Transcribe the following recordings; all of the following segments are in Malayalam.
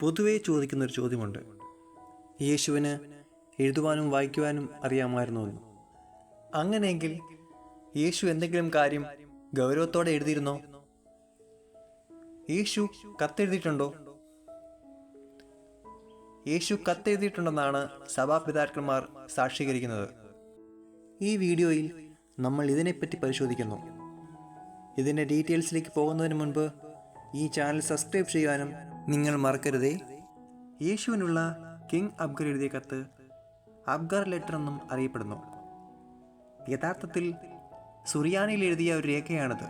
പൊതുവേ ചോദിക്കുന്നൊരു ചോദ്യമുണ്ട്. യേശുവിന് എഴുതുവാനും വായിക്കുവാനും അറിയാമായിരുന്നു എന്ന് അങ്ങനെയെങ്കിൽ യേശു എന്തെങ്കിലും കാര്യം ഗൗരവത്തോടെ എഴുതിയിരുന്നോ? യേശു കത്തെഴുതിയിട്ടുണ്ടോ? യേശു കത്തെഴുതിയിട്ടുണ്ടെന്നാണ് സഭാപിതാക്കന്മാർ സാക്ഷീകരിക്കുന്നത്. ഈ വീഡിയോയിൽ നമ്മൾ ഇതിനെപ്പറ്റി പരിശോധിക്കുന്നു. ഇതിന്റെ ഡീറ്റെയിൽസിലേക്ക് പോകുന്നതിന് മുൻപ് ഈ ചാനൽ സബ്സ്ക്രൈബ് ചെയ്യാനും നിങ്ങൾ മറക്കരുതേ. യേശുവിനുള്ള കിങ് അബ്ഗർ എഴുതിയ കത്ത് അബ്ഗർ ലെറ്റർ എന്നും അറിയപ്പെടുന്നു. യഥാർത്ഥത്തിൽ സുറിയാനിൽ എഴുതിയ ഒരു രേഖയാണത്.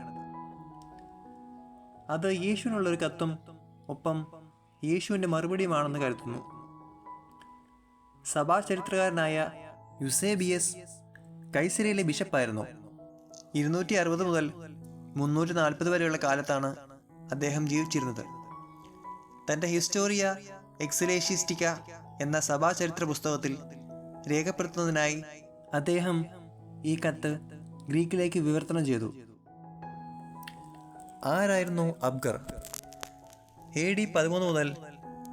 അത് യേശുവിനുള്ള ഒരു കത്തും ഒപ്പം യേശുവിന്റെ മറുപടിയുമാണെന്ന് കരുതുന്നു. സഭാ ചരിത്രകാരനായ യുസേബിയസ് കൈസരയിലെ ബിഷപ്പായിരുന്നു. ഇരുന്നൂറ്റി അറുപത് മുതൽ മുന്നൂറ്റി നാൽപ്പത് വരെയുള്ള കാലത്താണ് അദ്ദേഹം ജീവിച്ചിരുന്നത്. തന്റെ ഹിസ്റ്റോറിയ എക്സലേഷിസ്റ്റിക്ക എന്ന സഭാചരിത്ര പുസ്തകത്തിൽ രേഖപ്പെടുത്തുന്നതിനായി അദ്ദേഹം ഈ കത്ത് ഗ്രീക്കിലേക്ക് വിവർത്തനം ചെയ്തു. ആരായിരുന്നു അബ്ഗർ? എ ഡി പതിമൂന്ന് മുതൽ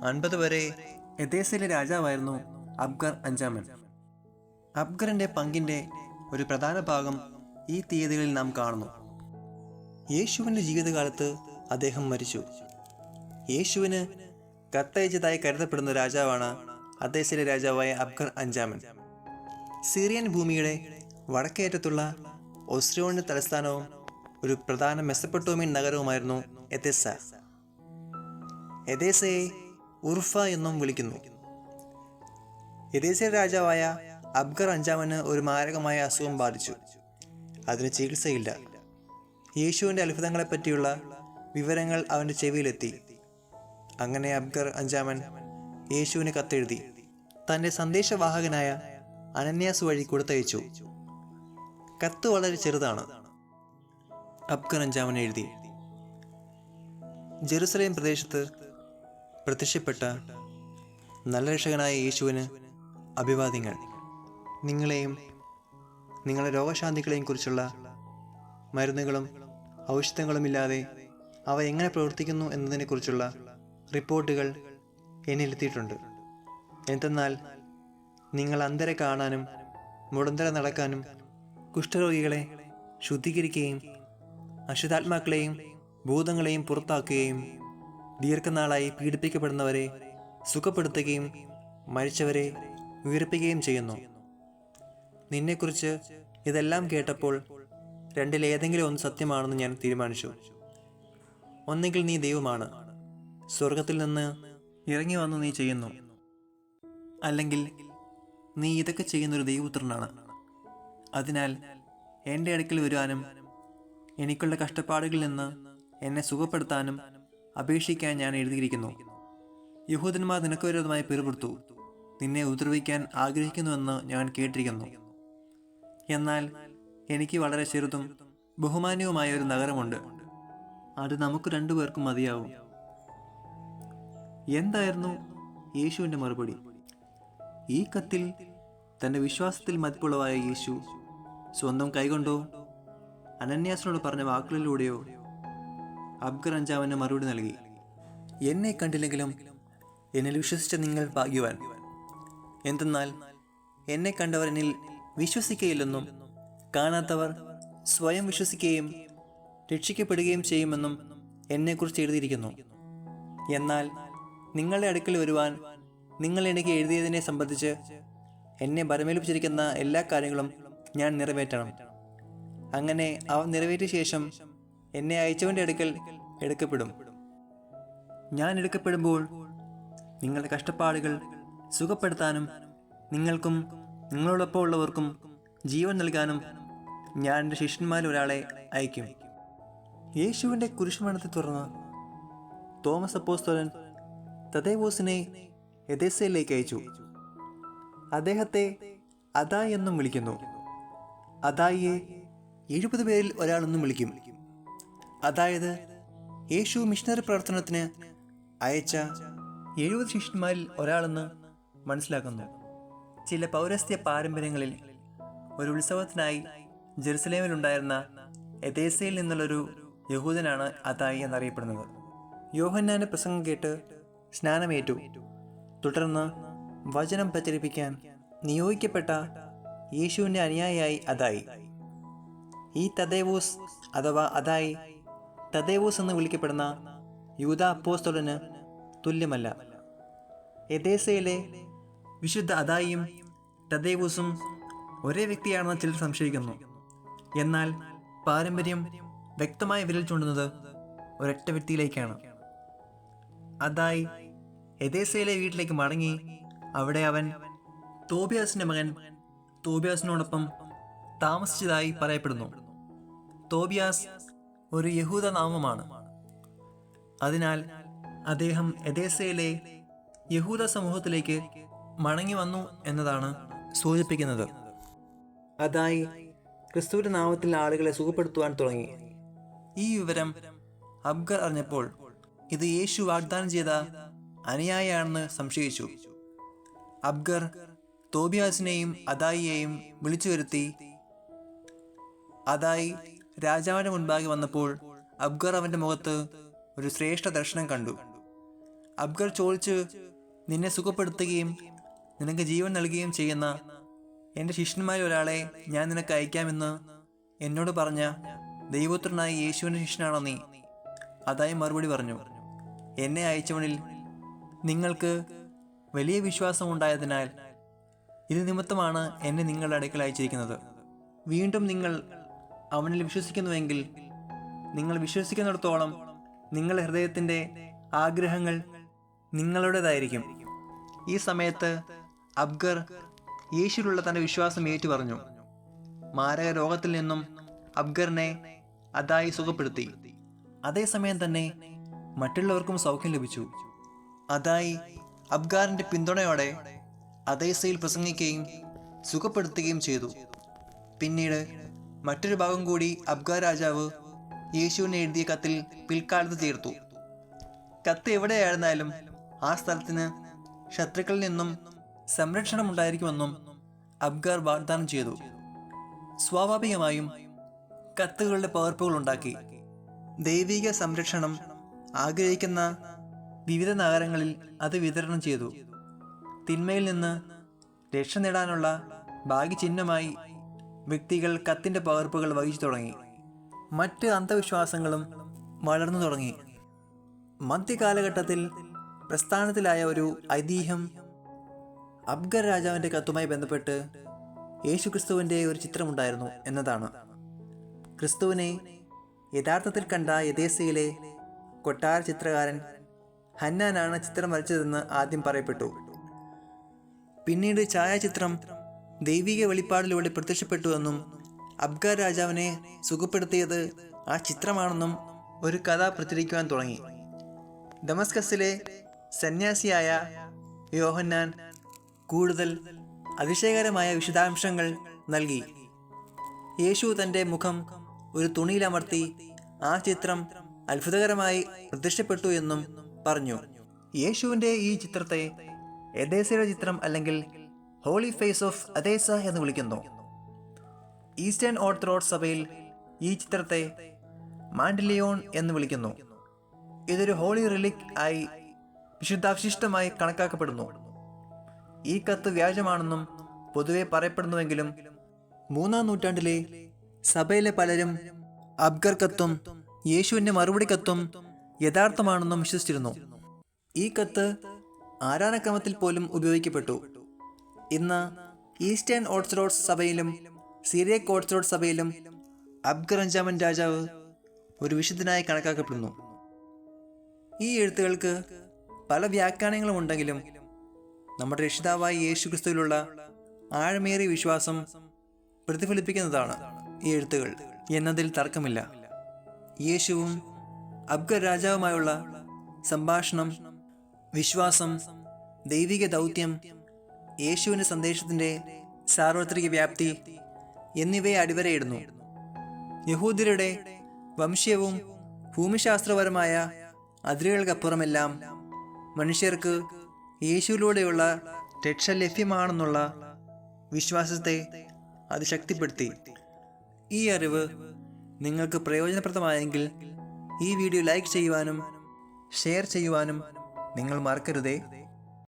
അൻപത് വരെ എതേസിലെ രാജാവായിരുന്നു അബ്ഗർ അഞ്ചാമൻ. അബ്ഗറിന്റെ പങ്കിന്റെ ഒരു പ്രധാന ഭാഗം ഈ തീയതികളിൽ നാം കാണുന്നു. യേശുവിന്റെ ജീവിതകാലത്ത് അദ്ദേഹം മരിച്ചു. യേശുവിന് കത്തയച്ചതായി കരുതപ്പെടുന്ന രാജാവാണ് അദ്ദേഹത്തിലെ രാജാവായ അബ്ഗർ അഞ്ചാമൻ സിറിയൻ ഭൂമിയുടെ വടക്കേറ്റത്തുള്ള ഒസ്രോണിന്റെ തലസ്ഥാനവും ഒരു പ്രധാന മെസ്സപ്പെട്ടോമിയൻ നഗരവുമായിരുന്നു എതെസ എതേസയെ ഉർഫ എന്നും വിളിക്കുന്നു. എതേസയുടെ രാജാവായ അബ്ഗർ അഞ്ചാമന് ഒരു മാരകമായ അസുഖം ബാധിച്ചു. അതിന് ചികിത്സയില്ല. യേശുവിന്റെ അത്ഭുതങ്ങളെപ്പറ്റിയുള്ള വിവരങ്ങൾ അവന്റെ ചെവിയിലെത്തി. അങ്ങനെ അബ്ഗർ അഞ്ചാമൻ യേശുവിന് കത്തെഴുതി. തന്റെ സന്ദേശവാഹകനായ അനന്യാസ് വഴി കൊടുത്തയച്ചു. കത്ത് വളരെ ചെറുതാണ്. അബ്ഗർ അഞ്ചാമൻ എഴുതി. ജെറുസലേം പ്രദേശത്ത് പ്രത്യക്ഷപ്പെട്ട നല്ല രക്ഷകനായ യേശുവിന് അഭിവാദ്യങ്ങൾ. നിങ്ങളെയും നിങ്ങളുടെ രോഗശാന്തികളെയും കുറിച്ചുള്ള മരുന്നുകളും ഔഷധങ്ങളുമില്ലാതെ അവ എങ്ങനെ പ്രവർത്തിക്കുന്നു എന്നതിനെക്കുറിച്ചുള്ള റിപ്പോർട്ടുകൾ എന്നിലെത്തിയിട്ടുണ്ട്. എന്തെന്നാൽ നിങ്ങൾ അന്തരെ കാണാനും മുടന്തര നടക്കാനും കുഷ്ഠരോഗികളെ ശുദ്ധീകരിക്കുകയും അശുദ്ധാത്മാക്കളെയും ഭൂതങ്ങളെയും പുറത്താക്കുകയും ദീർഘനാളായി പീഡിപ്പിക്കപ്പെടുന്നവരെ സുഖപ്പെടുത്തുകയും മരിച്ചവരെ ഉയർപ്പിക്കുകയും ചെയ്യുന്നു. നിന്നെക്കുറിച്ച് ഇതെല്ലാം കേട്ടപ്പോൾ രണ്ടിലേതെങ്കിലും ഒന്ന് സത്യമാണെന്ന് ഞാൻ തീരുമാനിച്ചു. ഒന്നെങ്കിൽ നീ ദൈവമാണ്. സ്വർഗത്തിൽ നിന്ന് ഇറങ്ങി വന്ന് നീ ചെയ്യുന്നു. അല്ലെങ്കിൽ നീ ഇതൊക്കെ ചെയ്യുന്നൊരു ദൈവപുത്രനാണ്. അതിനാൽ എന്റെ അടുക്കൽ വരുവാനും എനിക്കുള്ള കഷ്ടപ്പാടുകളിൽ നിന്ന് എന്നെ സുഖപ്പെടുത്താനും അപേക്ഷിക്കാൻ ഞാൻ എഴുതിയിരിക്കുന്നു. യഹൂദന്മാർ നിനക്ക് വിരോധമായി പിറുപിടുത്തു നിന്നെ ഉപദ്രവിക്കാൻ ആഗ്രഹിക്കുന്നുവെന്ന് ഞാൻ കേട്ടിരിക്കുന്നു. എന്നാൽ എനിക്ക് വളരെ ചെറുതും ബഹുമാന്യവുമായ ഒരു നഗരമുണ്ട്. അത് നമുക്ക് രണ്ടുപേർക്കും മതിയാവും. എന്തായിരുന്നു യേശുവിന്റെ മറുപടി? ഈ കത്തിൽ തന്റെ വിശ്വാസത്തിൽ മതിപ്പുളവായ യേശു സ്വന്തം കൈകൊണ്ടോ അനന്യാസിനോട് പറഞ്ഞ വാക്കുകളിലൂടെയോ അബ്ഗർ അഞ്ചാമന് മറുപടി നൽകി. എന്നെ കണ്ടില്ലെങ്കിലും എന്നിൽ വിശ്വസിച്ച നിങ്ങൾ ഭാഗ്യവാൻ. എന്തെന്നാൽ എന്നെ കണ്ടവർ എന്നിൽ വിശ്വസിക്കുകയില്ലെന്നും കാണാത്തവർ സ്വയം വിശ്വസിക്കുകയും രക്ഷിക്കപ്പെടുകയും ചെയ്യുമെന്നും എന്നെക്കുറിച്ച് എഴുതിയിരിക്കുന്നു. എന്നാൽ നിങ്ങളുടെ അടുക്കൽ വരുവാൻ നിങ്ങൾ എനിക്ക് എഴുതിയതിനെ സംബന്ധിച്ച് എന്നെ ഭരമേൽപ്പിച്ചിരിക്കുന്ന എല്ലാ കാര്യങ്ങളും ഞാൻ നിറവേറ്റണം. അങ്ങനെ അവ നിറവേറ്റിയ ശേഷം എന്നെ അയച്ചവന്റെ അടുക്കൽ എടുക്കപ്പെടും. ഞാൻ എടുക്കപ്പെടുമ്പോൾ നിങ്ങളുടെ കഷ്ടപ്പാടുകൾ സുഖപ്പെടുത്താനും നിങ്ങൾക്കും നിങ്ങളോടൊപ്പം ഉള്ളവർക്കും ജീവൻ നൽകാനും ഞാൻ എന്റെ ശിഷ്യന്മാരിൽ ഒരാളെ അയക്കും. യേശുവിന്റെ കുരിശുമരണത്തെ തുടർന്ന് തോമസ് അപ്പോസ്തോലൻ തദേവോസിനെ എദേസയിലേക്ക് അയച്ചു. അദ്ദേഹത്തെ അദായ് എന്നും വിളിക്കുന്നു. അദായിയെ എഴുപത് പേരിൽ ഒരാളെന്നും വിളിക്കും. അതായത് യേശു മിഷണറി പ്രവർത്തനത്തിന് അയച്ച എഴുപത് ശിഷ്യന്മാരിൽ ഒരാളെന്ന് മനസ്സിലാക്കുന്നു. ചില പൗരസ്ത്യ പാരമ്പര്യങ്ങളിൽ ഒരു ഉത്സവത്തിനായി ജെറുസലേമിലുണ്ടായിരുന്ന എതേസയിൽ നിന്നുള്ളൊരു യഹൂദനാണ് അതായി എന്നറിയപ്പെടുന്നത്. യോഹന്നാന്റെ പ്രസംഗം കേട്ട് സ്നാനമേറ്റു. തുടർന്ന് വചനം പ്രചരിപ്പിക്കാൻ നിയോഗിക്കപ്പെട്ട യേശുവിന്റെ അനുയായിയായി അതായി. ഈ തദേവോസ് അഥവാ അതായി തദേവോസ് എന്ന് വിളിക്കപ്പെടുന്ന യൂത അപ്പോസ്തോലിന് തുല്യമല്ല. എദേസയിലെ വിശുദ്ധ അതായും തദേവൂസും ഒരേ വ്യക്തിയാണെന്ന് ചിലർ സംശയിക്കുന്നു. എന്നാൽ പാരമ്പര്യം വ്യക്തമായ വിരൽ ചൂണ്ടുന്നത് ഒരൊറ്റ വ്യക്തിയിലേക്കാണ്. അതായി എദേസയിലെ വീട്ടിലേക്ക് മടങ്ങി അവിടെ അവൻ തോബിയാസിന്റെ മകൻ തോബിയാസിനോടൊപ്പം താമസിച്ചതായി പറയപ്പെടുന്നു. തോബിയാസ് ഒരു യഹൂദ നാമമാണ്. അതിനാൽ അദ്ദേഹം എദേസയിലെ യഹൂദ സമൂഹത്തിലേക്ക് മടങ്ങി വന്നു എന്നതാണ് സൂചിപ്പിക്കുന്നത്. അതായി ക്രിസ്തുവിന്റെ നാമത്തിൽ ആളുകളെ സുഖപ്പെടുത്തുവാൻ തുടങ്ങി. ഈ വിവരം അബ്ഗർ അറിഞ്ഞപ്പോൾ ഇത് യേശു വാഗ്ദാനം ചെയ്ത അനുയായിയാണെന്ന് സംശയിച്ചു. അബ്ഗർ തോബിയാസിനെയും അദായിയെയും വിളിച്ചു വരുത്തി അദായി രാജാവിന്റെ മുൻപാകെ വന്നപ്പോൾ അബ്ഗർ അവന്റെ മുഖത്ത് ഒരു ശ്രേഷ്ഠ ദർശനം കണ്ടു. അബ്ഗർ ചോദിച്ച് നിന്നെ സുഖപ്പെടുത്തുകയും നിനക്ക് ജീവൻ നൽകുകയും ചെയ്യുന്ന എന്റെ ശിഷ്യന്മാരിൽ ഒരാളെ ഞാൻ നിനക്ക് അയക്കാമെന്ന് എന്നോട് പറഞ്ഞ ദൈവോത്രനായ യേശുവിന്റെ ശിഷ്യനാണോ നീ? അതായി മറുപടി പറഞ്ഞു എന്നെ അയച്ചവനിൽ നിങ്ങൾക്ക് വലിയ വിശ്വാസം ഉണ്ടായതിനാൽ ഇത് നിമിത്തമാണ് എന്നെ നിങ്ങളുടെ അടുക്കൽ അയച്ചിരിക്കുന്നത്. വീണ്ടും നിങ്ങൾ അവനിൽ വിശ്വസിക്കുന്നുവെങ്കിൽ നിങ്ങൾ വിശ്വസിക്കുന്നിടത്തോളം നിങ്ങളുടെ ഹൃദയത്തിന്റെ ആഗ്രഹങ്ങൾ നിങ്ങളുടേതായിരിക്കും. ഈ സമയത്ത് അബ്ഗർ യേശുവിലുള്ള തന്റെ വിശ്വാസം ഏറ്റു പറഞ്ഞു മാരക രോഗത്തിൽ നിന്നും അബ്ഗറിനെ അതായി സുഖപ്പെടുത്തി. അതേസമയം തന്നെ മറ്റുള്ളവർക്കും സൗഖ്യം ലഭിച്ചു. അതായി അബ്ഗാറിന്റെ പിന്തുണയോടെ അതേസയിൽ പ്രസംഗിക്കുകയും സുഖപ്പെടുത്തുകയും ചെയ്തു. പിന്നീട് മറ്റൊരു ഭാഗം കൂടി അബ്ഗാർ രാജാവ് യേശുവിനെ എഴുതിയ കത്തിൽ പിൽക്കാലത്ത് ചേർത്തു. കത്ത് എവിടെയായിരുന്നാലും ആ സ്ഥലത്തിന് ശത്രുക്കളിൽ നിന്നും സംരക്ഷണം ഉണ്ടായിരിക്കുമെന്നും അബ്ഗാർ വാഗ്ദാനം ചെയ്തു. സ്വാഭാവികമായും കത്തുകളുടെ പകർപ്പുകൾ ഉണ്ടാക്കി. ദൈവിക സംരക്ഷണം ആഗ്രഹിക്കുന്ന വിവിധ നഗരങ്ങളിൽ അത് വിതരണം ചെയ്തു. തിന്മയിൽ നിന്ന് രക്ഷ നേടാനുള്ള ഭാഗ്യചിഹ്നമായി വ്യക്തികൾ കത്തിന്റെ പകർപ്പുകൾ വഹിച്ചു തുടങ്ങി. മറ്റ് അന്ധവിശ്വാസങ്ങളും വളർന്നു തുടങ്ങി. മധ്യകാലഘട്ടത്തിൽ പ്രസ്ഥാനത്തിലായ ഒരു ഐതിഹ്യം അബ്ഗർ രാജാവിന്റെ കത്തുമായി ബന്ധപ്പെട്ട് യേശുക്രിസ്തുവിന്റെ ഒരു ചിത്രമുണ്ടായിരുന്നു എന്നതാണ്. ക്രിസ്തുവിനെ യഥാർത്ഥത്തിൽ കണ്ട യഥേസയിലെ കൊട്ടാര ചിത്രകാരൻ ഹന്നാനാണ് ചിത്രം വരച്ചതെന്ന് ആദ്യം പറയപ്പെട്ടു. പിന്നീട് ഛായാചിത്രം ദൈവിക വെളിപ്പാടിലൂടെ പ്രത്യക്ഷപ്പെട്ടുവെന്നും അബ്ഗാർ രാജാവിനെ സുഖപ്പെടുത്തിയത് ആ ചിത്രമാണെന്നും ഒരു കഥ പ്രചരിക്കുവാൻ തുടങ്ങി. ഡമസ്കസിലെ സന്യാസിയായ യോഹന്നാൻ കൂടുതൽ അതിശയകരമായ വിശദാംശങ്ങൾ നൽകി. യേശു തന്റെ മുഖം ഒരു തുണിയിലമർത്തി ആ ചിത്രം അത്ഭുതകരമായി പ്രത്യക്ഷപ്പെട്ടു എന്നും പറഞ്ഞു. യേശുവിന്റെ ഈ ചിത്രത്തെ എദേസയുടെ ചിത്രം അല്ലെങ്കിൽ ഹോളി ഫേസ് ഓഫ് അദേസ എന്ന് വിളിക്കുന്നു. ഈസ്റ്റേൺ ഓർത്തഡോക്സ് സഭയിൽ ഈ ചിത്രത്തെ മാൻഡിലിയോൺ എന്ന് വിളിക്കുന്നു. ഇതൊരു ഹോളി റിലിക് ആയി വിശുദ്ധാവശിഷ്ടമായി കണക്കാക്കപ്പെടുന്നു. ഈ കത്ത് വ്യാജമാണെന്നും പൊതുവെ പറയപ്പെടുന്നുവെങ്കിലും മൂന്നാം നൂറ്റാണ്ടിലെ സഭയിലെ പലരും അബ്ഗർ കത്തും യേശുവിന്റെ മറുപടി കത്തും യഥാർത്ഥമാണെന്നും വിശ്വസിച്ചിരുന്നു. ഈ കത്ത് ആരാധനക്രമത്തിൽ പോലും ഉപയോഗിക്കപ്പെട്ടു. ഇന്ന് ഈസ്റ്റേൺ ഓർത്തഡോക്സ് സഭയിലും സിറിയക് ഓർത്തഡോക്സ് സഭയിലും അബ്ഗർ അഞ്ചാമൻ രാജാവ് ഒരു വിശുദ്ധനായി കണക്കാക്കപ്പെടുന്നു. ഈ എഴുത്തുകൾക്ക് പല വ്യാഖ്യാനങ്ങളും ഉണ്ടെങ്കിലും നമ്മുടെ രക്ഷിതാവായ യേശു ക്രിസ്തുവിലുള്ള ആഴമേറിയ വിശ്വാസം പ്രതിഫലിപ്പിക്കുന്നതാണ് ഈ എഴുത്തുകൾ. എന്നതിൽ തർക്കമില്ല. യേശുവും അബ്ഗർ രാജാവുമായുള്ള സംഭാഷണം വിശ്വാസം ദൈവിക ദൗത്യം യേശുവിന്റെ സന്ദേശത്തിന്റെ സാർവത്രിക വ്യാപ്തി എന്നിവയെ അടിവരയിടുന്നു. യഹൂദരുടെ വംശീയവും ഭൂമിശാസ്ത്രപരമായ അതിരുകൾക്കപ്പുറമെല്ലാം മനുഷ്യർക്ക് യേശുവിലൂടെയുള്ള രക്ഷ ലഭ്യമാണെന്നുള്ള വിശ്വാസത്തെ അത് ശക്തിപ്പെടുത്തി ഈ അറിവ് നിങ്ങൾക്ക് പ്രയോജനപ്രദമായെങ്കിൽ ഈ വീഡിയോ ലൈക്ക് ചെയ്യുവാനും ഷെയർ ചെയ്യുവാനും നിങ്ങൾ മറക്കരുതേ.